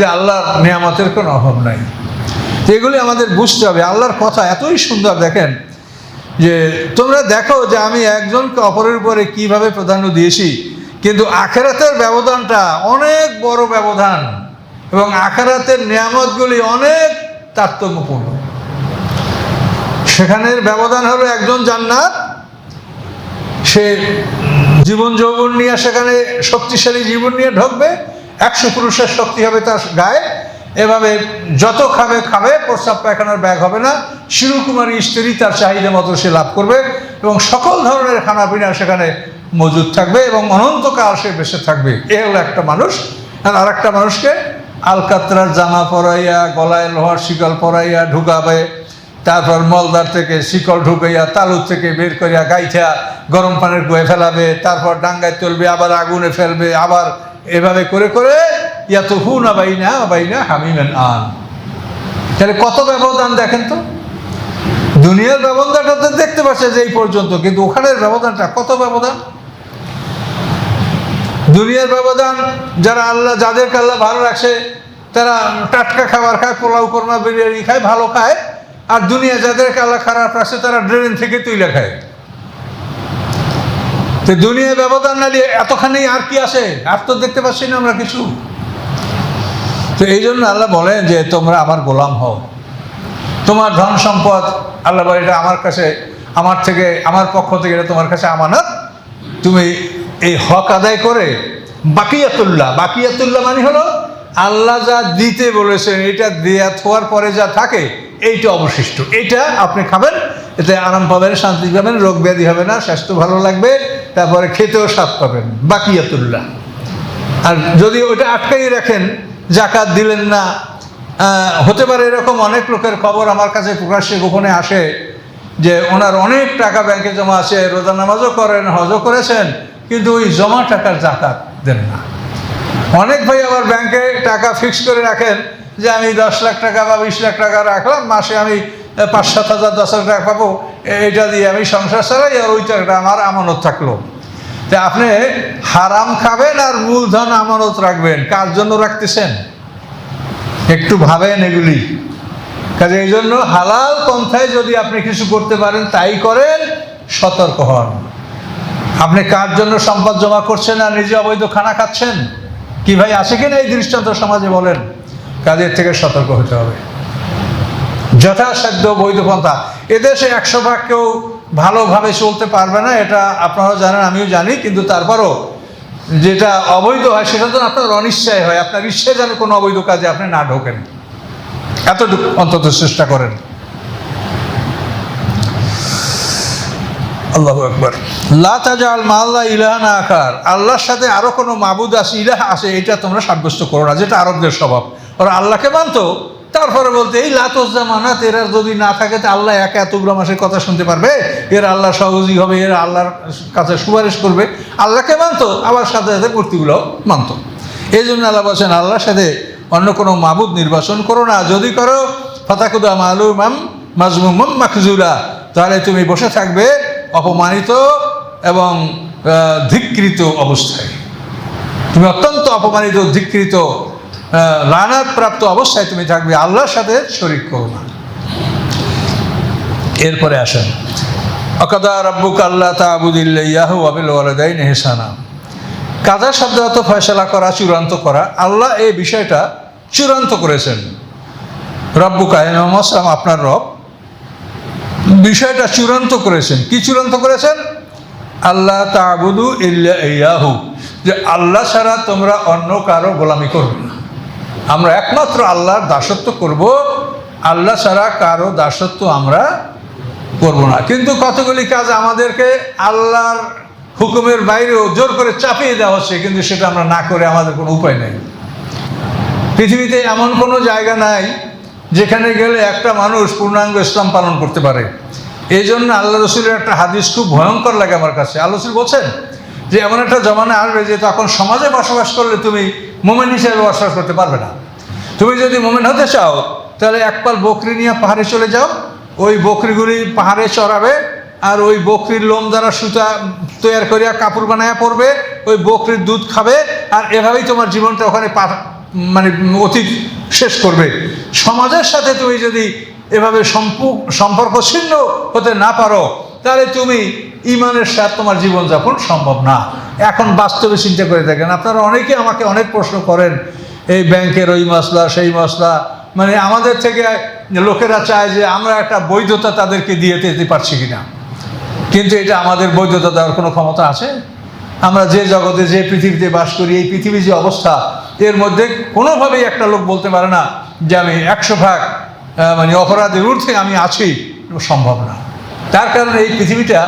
যে আল্লাহর নিয়ামতের কোনো অভাব নাই। এগুলি আমাদের বুঝতে হবে। আল্লাহর কথা এতই সুন্দর দেখেন যে তোমরা দেখো যে আমি একজনকে অপরের উপরে কীভাবে প্রাধান্য দিয়েছি, কিন্তু আখেরাতের ব্যবধানটা অনেক বড় ব্যবধান এবং আখেরাতের নিয়ামতগুলি অনেক তারতম্যপূর্ণ। সেখানের ব্যবধান হলো একজন জান্নাত, সে জীবন যৌবন নিয়ে সেখানে শক্তিশালী জীবন নিয়ে ঢুকবে একশো পুরুষের শক্তি হবে তার গায়ে। এভাবে যত খাবে খাবে, প্রস্রাব পায়খানার ব্যাগ হবে না। শিরুকুমারী স্ত্রী তার চাহিদা মতো সে লাভ করবে এবং সকল ধরনের খানাপিনা সেখানে মজুদ থাকবে এবং অনন্তকাল সে বেঁচে থাকবে। এ হলো একটা মানুষ। আর আরেকটা মানুষকে আলকাতরার জামা পরাইয়া, গলায় লোহার শিকল পরাইয়া, ঢুকাবে। তারপর মলদার থেকে শিকল ঢুকাইয়া, তালুর থেকে বের করিয়া গাইছা গরম পানির গুয়ে ফেলাবে। তারপর ডাঙ্গায় তুলবে, আবার আগুনে ফেলবে, আবার এভাবে করে করে ইয়া তো হু না বাইনা বাইনা হামিমেন আন। তাহলে কত ব্যবধান দেখেন তো? দুনিয়ার ব্যবধানটা তো দেখতে পাচ্ছে যে এই পর্যন্ত, কিন্তু ওখানের ব্যবধানটা কত ব্যবধান? দুনিয়ার ব্যবধান, যারা আল্লাহ, যাদেরকে আল্লাহ ভালো রাখছে তারা টাটকা খাবার খায়, পোলাও, কোরমা, বিরিয়ানি খায়, ভালো খায়, আর দুনিয়া যাদেরকে আল্লাহ খারাপ রাখছে তারা ড্রেন থেকে তুইলে খায়। তো দুনিয়া ব্যবধান না দিয়ে এতখানি আর কি আসে? আর তো দেখতে পাচ্ছি না আমরা কিছু। তো এই জন্য আল্লাহ বলেন যে, তোমরা আমার গোলাম হও। তোমার ধন সম্পদ, আল্লাহ বলে, এটা আমার কাছে, আমার থেকে, আমার পক্ষ থেকে এটা তোমার কাছে আমানত। তুমি এই হক আদায় করে, বাকিয়াতুল্লাহ বাকিয়াতুল্লাহ মানে হলো, আল্লাহ যা দিতে বলেছেন, এটা দেয়া থোয়ার পরে যা থাকে, এইটা অবশিষ্ট। এইটা আপনি খাবেন, এতে আরাম পাবেন, শান্তি পাবেন, রোগ ব্যাধি হবে না, স্বাস্থ্য ভালো লাগবে তারপরে খেতেও স্বাদ পাবেন, বাকিয়াতুল্লাহ। আর যদি ওটা আটকাই রাখেন জাকাত দিলেন না হতে পারে এরকম অনেক লোকের খবর আমার কাছে প্রকাশ্যে গোপনে আসে যে ওনার অনেক টাকা ব্যাংকে জমা আছে রোজা নামাজও করেন, হজও করেছেন, কিন্তু ওই জমা টাকার জাকাত দেন না। অনেক ভাই আবার ব্যাংকে টাকা ফিক্স করে রাখেন যে আমি দশ লাখ টাকা বা বিশ লাখ টাকা রাখলাম, মাসে আমি পাঁচ সাত হাজার, দশ হাজার টাকা পাবো। এটা দিয়ে আমি সংসার চালাই আর ওই টাকাটা আমার আমানত থাকল। তা আপনি হারাম খাবেন আর মূলধন আমানত রাখবেন, কার জন্য রাখতেছেন? একটু ভাবেন এগুলি। কাজে এই জন্য হালাল পন্থায় যদি আপনি কিছু করতে পারেন, তাই করেন, সতর্ক হন। আপনি কার জন্য সম্পদ জমা করছেন আর নিজে অবৈধ খানা খাচ্ছেন? কি ভাই, আছে কিনা এই দৃষ্টান্ত সমাজে বলেন? কাজের থেকে সতর্ক হতে হবে। যথাসাধ্য বৈধ পন্থা এদেশে একশো ভাগ কেউ ভালোভাবে চলতে পারবে না, এটা আপনারাও জানেন, আমিও জানি, কিন্তু তারপরও যেটা অবৈধ হয়, সেটা তো আপনার অনিশ্চয় হয়, আপনার ইচ্ছে যেন কোনো অবৈধ কাজে আপনি না ঢোকেন। এতটুকু অন্তত চেষ্টা করেন। আল্লাহ একবার লা তাজাল মাল্লা ইলাহানা আকার আল্লাহর সাথে আরও কোনো মাবুদ আছে, ইলাহা আছে, এটা তোমরা সাব্যস্ত করো না, যেটা আরবদের স্বভাব। ওরা আল্লাহকে মানতো তারপরে বলতে এই লাতোজ্জা মানাত এরা যদি না থাকে তো আল্লাহ একা এতগুলো মাসের কথা শুনতে পারবে? এরা আল্লাহ সহজী হবে এরা আল্লাহর কাছে সুপারিশ করবে। আল্লাহকে মানতো আবার সাথে সাথে মূর্তিগুলো মানতো। এই জন্য আল্লাহ বলছেন আল্লাহর সাথে অন্য কোনো মাবুদ নির্বাচন করো না। যদি করো ফাতাকুদা মালুমাম মাজমুম মাকজুলা তাহলে তুমি বসে থাকবে অপমানিত এবং আহ, ধিক্কৃত অবস্থায়। তুমি অত্যন্ত অপমানিত ধিক্কৃত লানাত প্রাপ্ত অবস্থায় তুমি থাকবে, আল্লাহর সাথে শরিক করো না। এরপরে আসেন। অকাদা রব্বুক আল্লাহ ইয়াহু আবিল ওয়ালাদাইন হেসানা। কাজা শব্দ অর্থ ফয়সলা করা, চূড়ান্ত করা, আল্লাহ এই বিষয়টা চূড়ান্ত করেছেন। রব্বু কায়নাম আপনার রব বিষয়টা চূড়ান্ত করেছেন। কি চূড়ান্ত করেছেন? আল্লাহ তাবুদু ইল্লা ইয়াহু। যে আল্লাহ ছাড়া তোমরা অন্য কারও গোলামি করবে না। আমরা একমাত্র আল্লাহর দাসত্ব করব। আল্লাহ ছাড়া কারও দাসত্ব আমরা করব না। কিন্তু কতগুলি কাজ আমাদেরকে আল্লাহর হুকুমের বাইরেও জোর করে চাপিয়ে দেওয়া হচ্ছে, কিন্তু সেটা আমরা না করে আমাদের কোনো উপায় নেই। পৃথিবীতে এমন কোনো জায়গা নাই যেখানে গেলে একটা মানুষ পূর্ণাঙ্গ ইসলাম পালন করতে পারে। এই জন্য আল্লাহ রসুলের একটা হাদিস খুব ভয়ঙ্কর লাগে আমার কাছে। আল্লাহ রসুল বলছেন যে এমন একটা জমানা আসবে যে তখন সমাজে বসবাস করলে তুমি মোমেন হিসেবে বসবাস করতে পারবে না। তুমি যদি মোমেন হতে চাও, তাহলে একপাল বকরি নিয়ে পাহাড়ে চলে যাও। ওই বকরিগুলি পাহাড়ে চড়াবে আর ওই বকরির লোম দ্বারা সুতা তৈরি করিয়া কাপড় বানায়া পরবে, ওই বকরির দুধ খাবে আর এভাবেই তোমার জীবনটা ওখানে মানে অতীত শেষ করবে। সমাজের সাথে তুমি যদি এভাবে সম্পু- সম্পর্ক ছিন্ন হতে না পারো তাহলে তুমি ইমানের সাথে তোমার জীবনযাপন সম্ভব না। এখন বাস্তবে চিন্তা করে থাকেন আপনারা অনেকে আমাকে অনেক প্রশ্ন করেন, এই ব্যাংকের ওই মশলা, সেই মশলা মানে আমাদের থেকে লোকেরা চায় যে আমরা একটা বৈধতা তাদেরকে দিয়ে দিতে পারছি কিনা। কিন্তু এটা আমাদের বৈধতা দেওয়ার কোনো ক্ষমতা আছে? আমরা যে জগতে, যে পৃথিবীতে বাস করি, এই পৃথিবীর যে অবস্থা, এর মধ্যে কোনোভাবেই একটা লোক বলতে পারে না যে আমি একশো ভাগ মানে অপরাধের ঊর্ধ্বে আমি আছি, সম্ভব না। তার কারণে এই পৃথিবীটা,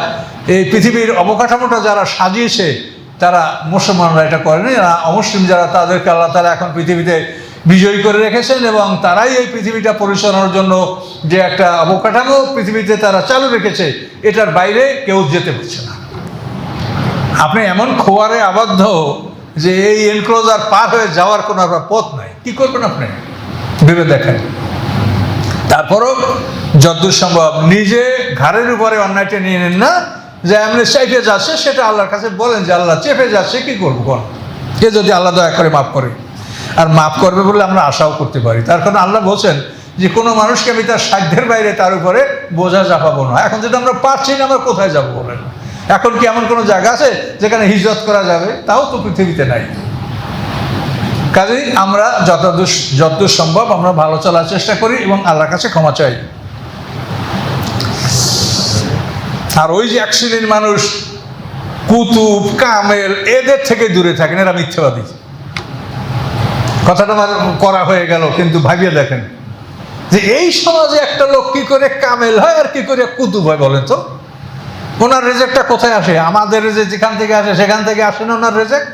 এই পৃথিবীর অবকাঠামোটা যারা সাজিয়েছে, তারা মুসলমানরা এটা করেনি। এরা অমুসলিম যারা, তাদেরকে আল্লাহ তারা এখন পৃথিবীতে বিজয়ী করে রেখেছেন এবং তারাই এই পৃথিবীটা পরিচালনার জন্য যে একটা অবকাঠামো পৃথিবীতে তারা চালু রেখেছে, এটার বাইরে কেউ যেতে পারছে না। আপনি এমন খোয়ারে আবদ্ধ যে এই এনক্লোজার পার হয়ে যাওয়ার কোনো পথ নাই। কি করবেন আপনি? ভেবে দেখেন। তারপরও যতদূর সম্ভব নিজে ঘাড়ের উপরে অন্যায়টা নিয়ে নেন না, যে এমনি চাইপে যাচ্ছে, সেটা আল্লাহর কাছে বলেন যে, আল্লাহ চেপে যাচ্ছে, কি করব কোন কে যদি আল্লাহ দয়া করে মাফ করে। আর মাফ করবে বলে আমরা আশাও করতে পারি। তার কারণ আল্লাহ বলছেন যে, কোনো মানুষকে আমি তার সাধ্যের বাইরে তার উপরে বোঝা চাপাবো না। এখন যদি আমরা পারছি না, আমরা কোথায় যাব বলেন? এখন কি এমন কোনো জায়গা আছে যেখানে হিজরত করা যাবে? তাও তো পৃথিবীতে নাই। কাজেই আমরা যতদূর যতদূর সম্ভব আমরা ভালো চলার চেষ্টা করি এবং আল্লাহর কাছে ক্ষমা চাই। আর ওই যে এক শ্রেণির মানুষ, কুতুব, কামেল, এদের থেকে দূরে থাকেন, এরা মিথ্যাবাদী। কথাটা করা হয়ে গেল, কিন্তু ভাবিয়ে দেখেন। যে এই সমাজে একটা লোক কি করে কামেল হয় আর কি করে কুতুব হয় বলেন তো? ওনার রেজেক্টটা কোথায় আসে? আমাদের রেজেক্ট যেখান থেকে আসে, সেখান থেকে আসে না ওনার রেজেক্ট?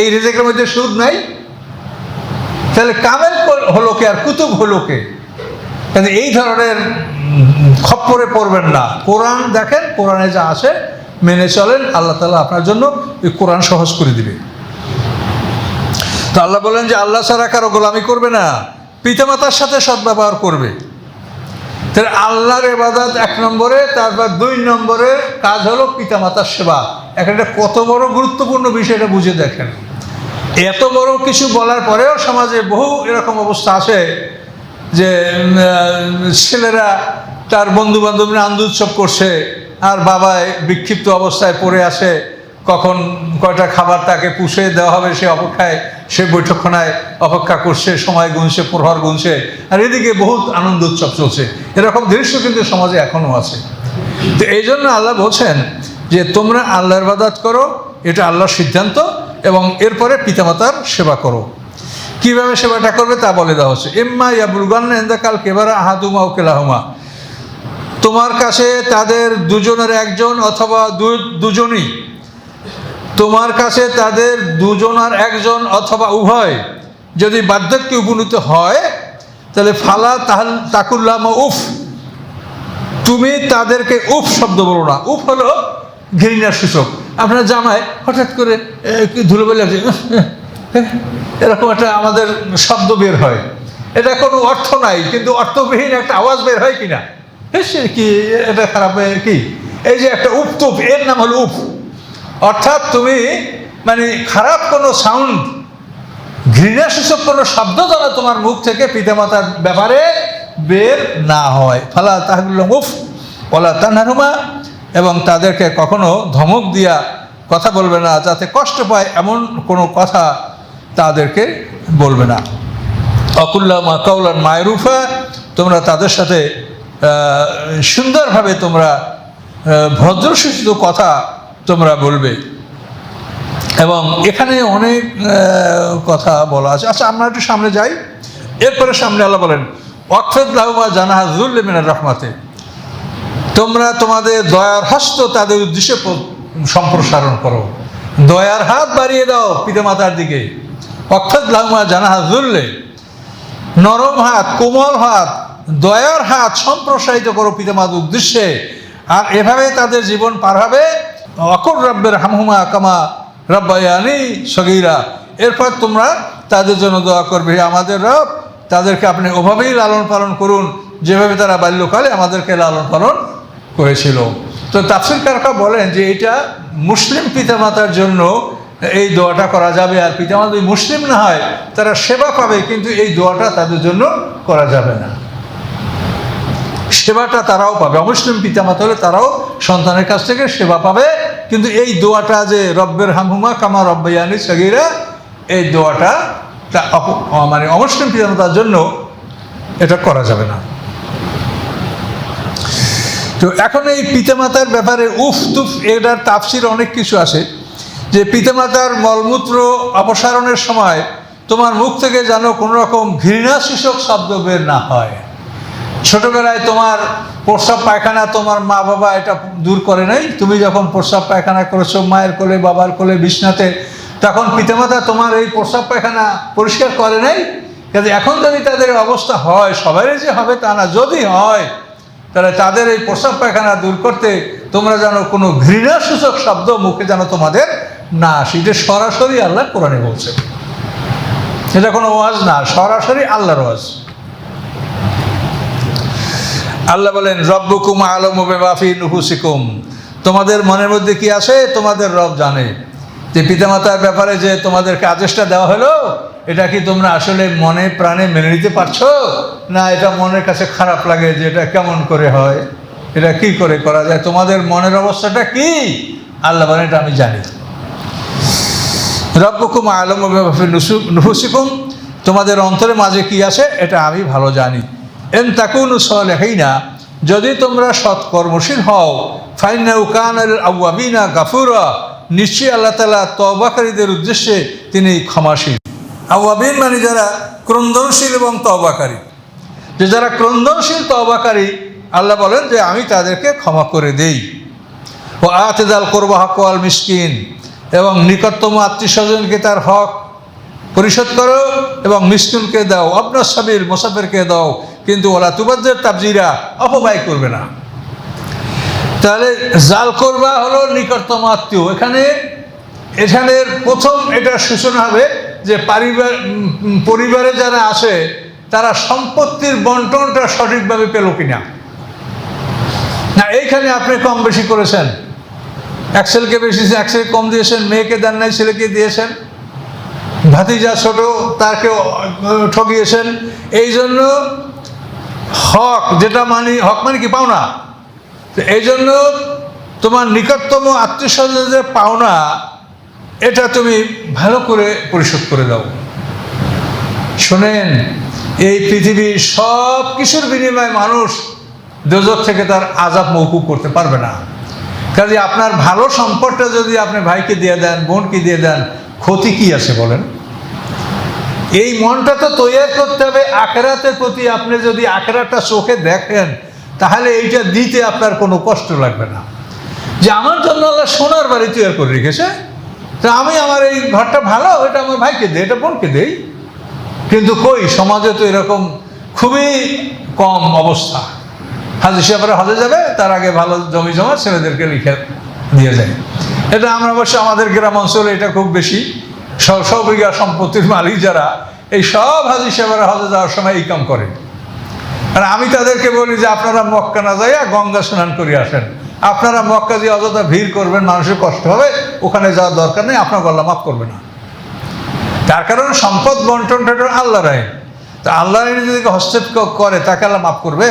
এই রেজেক্টের মধ্যে সুদ নাই? তাহলে কামেল হলো কে আর কুতুব হলো কে এই ধরনের খপ্পরে পড়বেন না। কোরআন দেখেন, কোরআনে যা আসে, মেনে চলেন, আল্লাহ তালা আপনার জন্য ওই কোরআন সহজ করে দিবে। তো আল্লাহ বলেন যে, আল্লাহ ছাড়া কারও গোলামি করবে না। পিতামাতার সাথে সদ্ব্যবহার করবে। তাহলে আল্লাহর এবাদত এক নম্বরে, তারপর দুই নম্বরে কাজ হলো পিতামাতার সেবা। একটা কত বড় গুরুত্বপূর্ণ বিষয়টা বুঝে দেখেন। এত বড় কিছু বলার পরেও সমাজে বহু এরকম অবস্থা আছে যে ছেলেরা তার বন্ধু বান্ধব আনন্দ উৎসব করছে, আর বাবায় বিক্ষিপ্ত অবস্থায় পড়ে আসে কখন কয়টা খাবার তাকে পুষে দেওয়া হবে সে অপেক্ষায়, সে বৈঠকখানায় অপেক্ষা করছে, সময় গুনছে, প্রহর গুনছে, আর এদিকে বহুত আনন্দ উৎসব চলছে। এরকম দৃশ্য কিন্তু সমাজে এখনও আছে। তো এই জন্য আল্লাহ বলছেন যে, তোমরা আল্লাহর বাদাত করো, এটা আল্লাহর সিদ্ধান্ত এবং এরপরে পিতামাতার সেবা করো। কীভাবে সেবাটা করবে তা বলে দেওয়া হচ্ছে। এম্মা ইয়াবুলগান এন্দাকাল কেবারা আহাদুমা ও কেলাহুমা। তোমার কাছে তাদের দুজনের একজন অথবা দুজনই। তোমার কাছে তাদের দুজনার একজন অথবা উভয় যদি বার্ধক্যে উপনীত হয়, তাহলে ফালা তাহাল, তাকুল্লাম উফ। তুমি তাদেরকে উফ শব্দ বলো না। উফ হলো ঘৃণার সূচক আপনার জামায় হঠাৎ করে ধুলো বেলে এরকম একটা আমাদের শব্দ বের হয়। এটা কোনো অর্থ নাই, কিন্তু অর্থবিহীন একটা আওয়াজ বের হয় কিনা? সে কি, এটা খারাপ কি? এই যে একটা উপ তুপ এর নাম হলো উপ অর্থাৎ তুমি মানে খারাপ কোনো সাউন্ড ঘৃণাসূচক কোনো শব্দ দ্বারা তোমার মুখ থেকে পিতামাতার ব্যাপারে বের না হয়। ফালা তাহগুল মুফ ওলা তানহারুমা এবং তাদেরকে কখনো ধমক দিয়া কথা বলবে না, যাতে কষ্ট পায় এমন কোনো কথা তাদেরকে বলবে না। অকুল্লামা কৌলান মায়রুফা, তোমরা তাদের সাথে সুন্দরভাবে তোমরা ভদ্রসূচিত কথা তোমরা বলবে। এবং এখানে অনেক কথা বলা আছে। আচ্ছা আমরা একটু সামনে যাই। এরপরে সামনে আল্লাহ বলেন অক্ষরুল্লাহমা জানাহা জুল্লেমিনার রহমাতে। তোমরা তোমাদের দয়ার হস্ত তাদের উদ্দেশ্যে সম্প্রসারণ করো। দয়ার হাত বাড়িয়ে দাও পিতামাতার দিকে। অক্ষরুল্লাহমা জানাহা জুল্লে নরম হাত, কোমল হাত, দয়ার হাত সম্প্রসারিত করো পিতামাতার উদ্দেশ্যে। আর এভাবে তাদের জীবন পার হবে। অকর রব্বের হামহুমা কামা রব্বায়ানি সগিরা। এরপর তোমরা তাদের জন্য দোয়া করবে আমাদের রব, তাদেরকে আপনি ওভাবেই লালন পালন করুন। যেভাবে তারা বাল্যকালে আমাদেরকে লালন পালন করেছিল তো তাফসির কারকা বলেন যে এটা মুসলিম পিতামাতার জন্য এই দোয়াটা করা যাবে, আর পিতামাতা যদি মুসলিম না হয়, তারা সেবা পাবে, কিন্তু এই দোয়াটা তাদের জন্য করা যাবে না। সেবাটা তারাও পাবে। অমুসলিম পিতামাতা হলে তারাও সন্তানের কাছ থেকে সেবা পাবে, কিন্তু এই দোয়াটা যে রব্বের হামহুমা কামা রব্বাইয়ানি সগিরা, এই দোয়াটা মানে অমুসলিম পিতামাতার জন্য এটা করা যাবে না। তো এখন এই পিতামাতার ব্যাপারে উফ তুফ, এটার তাফসির অনেক কিছু আছে। যে পিতামাতার মলমূত্র অপসারণের সময় তোমার মুখ থেকে যেন কোনো রকম ঘৃণা সূচক শব্দ বের না হয়। ছোটবেলায় তোমার প্রস্রাব পায়খানা তোমার মা বাবা এটা দূর করে নাই। তুমি যখন প্রস্রাব পায়খানা করেছ, মায়ের কোলে, বাবার কোলে, বিছনাতে, তখন পিতামাতা তোমার এই প্রস্রাব পায়খানা পরিষ্কার করে নাই। কাজে এখন যদি তাদের অবস্থা হয় সবারই যে হবে তা না, যদি হয় তাহলে তাদের এই প্রস্রাব পায়খানা দূর করতে তোমরা যেন কোনো ঘৃণাসূচক শব্দ মুখে যেন তোমাদের না আসে। এটা সরাসরি আল্লাহ কোরআনে বলছে। এটা কোনো ওয়াজ না, সরাসরি আল্লাহর ওয়াজ। আল্লাহ বলেন, রব্বুকুম আলম বেমাফি নুহুসিকুম তোমাদের মনের মধ্যে কি আছে? তোমাদের রব জানে। যে পিতামাতার ব্যাপারে যে তোমাদেরকে আদেশটা দেওয়া হলো, এটা কি তোমরা আসলে মনে প্রাণে মেনে নিতে পারছ? না, এটা মনের কাছে খারাপ লাগে যে এটা কেমন করে হয়? এটা কি করে করা যায়? তোমাদের মনের অবস্থাটা কি? আল্লাহ বলেন, এটা আমি জানি। রব্বকুম আলম নুফুসিকুম। তোমাদের অন্তরের মাঝে কি আছে? এটা আমি ভালো জানি। এন তাকুনু না যদি তোমরা সৎকর্মশীল হও ফাইনা উকান আউয়াবিনা গাফুরা। নিশ্চয়ই আল্লাহ তালা তবাকারীদের উদ্দেশ্যে তিনি ক্ষমাশীল। আউয়াবিন মানে যারা ক্রন্দনশীল এবং তবাকারী যে যারা ক্রন্দনশীল তবাকারী আল্লাহ বলেন যে আমি তাদেরকে ক্ষমা করে দেই। ও আতেদাল করব হক আল মিসকিন, এবং নিকটতম আত্মীয় স্বজনকে তার হক পরিশোধ করো, এবং মিসকিনকে দাও আপনার সাবির মোসাফেরকে দাও, কিন্তু ওলা তুবাদের তাবজিরা অপব্যয় করবে না। তাহলে জাল করবা হলো নিকটতম আত্মীয়। এখানে এখানের প্রথম এটা সূচনা হবে যে পারিবার পরিবারে যারা আসে, তারা সম্পত্তির বন্টনটা সঠিকভাবে পেল কিনা। না, এইখানে আপনি কম বেশি করেছেন। অ্যাক্সেলকে বেশি অ্যাক্সেল কম দিয়েছেন, মেয়েকে দেন নাই, ছেলেকে দিয়েছেন। ভাতিজা ছোট তাকে ঠকিয়েছেন এই জন্য হক, যেটা মানি, হক মানে কি? পাওনা। এই জন্য তোমার নিকটতম আত্মীয় পাওনা, এটা তুমি ভালো করে পরিশোধ করে দাও। শোনেন, এই পৃথিবীর সব কিছুর বিনিময়ে মানুষ দোজক থেকে তার আজাব মৌকুব করতে পারবে না। কাজে আপনার ভালো সম্পদটা যদি আপনি ভাইকে দিয়ে দেন, বোনকে দিয়ে দেন, ক্ষতি কি আছে বলেন? এই মনটা তো তৈরি করতে হবে। আখেরাতের প্রতি আপনি যদি আখেরাটা চোখে দেখেন তাহলে এইটা দিতে আপনার কোনো কষ্ট লাগবে না। যে আমার জন্য আল্লাহ সোনার বাড়ি তৈরি করে রেখেছে, তা আমি আমার এই ঘরটা ভালো, এটা আমার ভাইকে দিই, এটা বোনকে দেই। কিন্তু কই, সমাজে তো এরকম খুবই কম অবস্থা। হাজি সাহেবরা হজে যাবে, তার আগে ভালো জমি জমা ছেলেদেরকে লিখে দিয়ে যায় এটা আমরা অবশ্য আমাদের গ্রাম অঞ্চলে এটা খুব বেশি। সব বিঘা সম্পত্তির মালিক যারা, এই সব হাজি সাহেবরা হজে যাওয়ার সময় এই কাম করে আর আমি তাদেরকে বলি যে আপনারা মক্কা না যাইয়া গঙ্গা স্নান করে আসেন। আপনারা মক্কা দিয়ে অযথা ভিড় করবেন, মানুষের কষ্ট হবে, ওখানে যাওয়ার দরকার নেই, আপনার গল্লা মাফ করবে না। তার কারণ সম্পদ বন্টনটা আল্লাহর আইন। তা আল্লাহর আইনে যদি হস্তক্ষেপ করে, তাকে আল্লাহ মাফ করবে?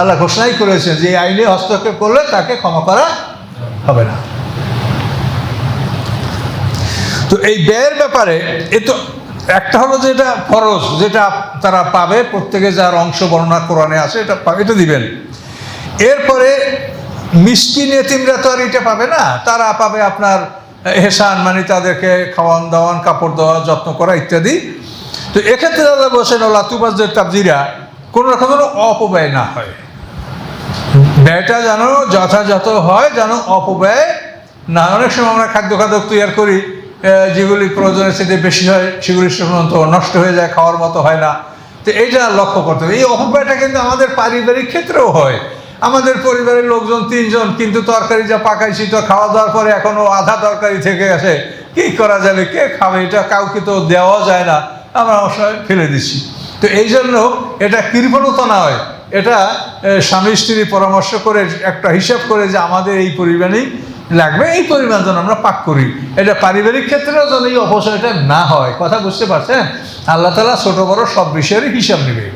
আল্লাহ ঘোষণাই করেছেন যে আইনে হস্তক্ষেপ করলে তাকে ক্ষমা করা হবে না। তো এই ব্যয়ের ব্যাপারে এ তো একটা হলো যে এটা ফরজ, যেটা তারা পাবে, প্রত্যেকে যার অংশ বর্ণনা কোরআনে আছে, এটা পাবে এটা দিবেন। এরপরে মিষ্টিন এতিমরা তো আর এটা পাবে না। তারা পাবে আপনার হেসান মানে তাদেরকে খাওয়ান দাওয়ান, কাপড় দেওয়া যত্ন করা ইত্যাদি। তো এক্ষেত্রে দাদা বসেন ওলা তুবাজদের তাবজিরা। কোনো রকম যেন অপব্যয় না হয়। ব্যয়টা যেন যথাযথ হয়, যেন অপব্যয় না অনেক সময় আমরা খাদ্য খাদ্য তৈরি করি। যেগুলি প্রয়োজনের সাথে বেশি হয়, সেগুলি সাধারণত নষ্ট হয়ে যায়, খাওয়ার মতো হয় না। তো এইটা লক্ষ্য করতে হবে। এই অপব্যয়টা কিন্তু আমাদের পারিবারিক ক্ষেত্রেও হয়। আমাদের পরিবারের লোকজন তিনজন, কিন্তু তরকারি যা পাকাইছি, তো খাওয়া দাওয়ার পরে এখনও আধা তরকারি থেকে গেছে। কী করা যাবে, কে খাবে, এটা কাউকে তো দেওয়া যায় না। আমরা অবশ্যই ফেলে দিচ্ছি। তো এই জন্য এটা কৃপণতা না হয়। এটা স্বামী স্ত্রী পরামর্শ করে একটা হিসাব করে যে আমাদের এই পরিমাণেই লাগবে? এই পরিমাণ যেন আমরা পাক করি। এটা পারিবারিক ক্ষেত্রেও যেন এই অপচয়টা না হয়। কথা বুঝতে পারছেন? আল্লাহ তালা ছোট বড় সব বিষয়েরই হিসাব নেবে।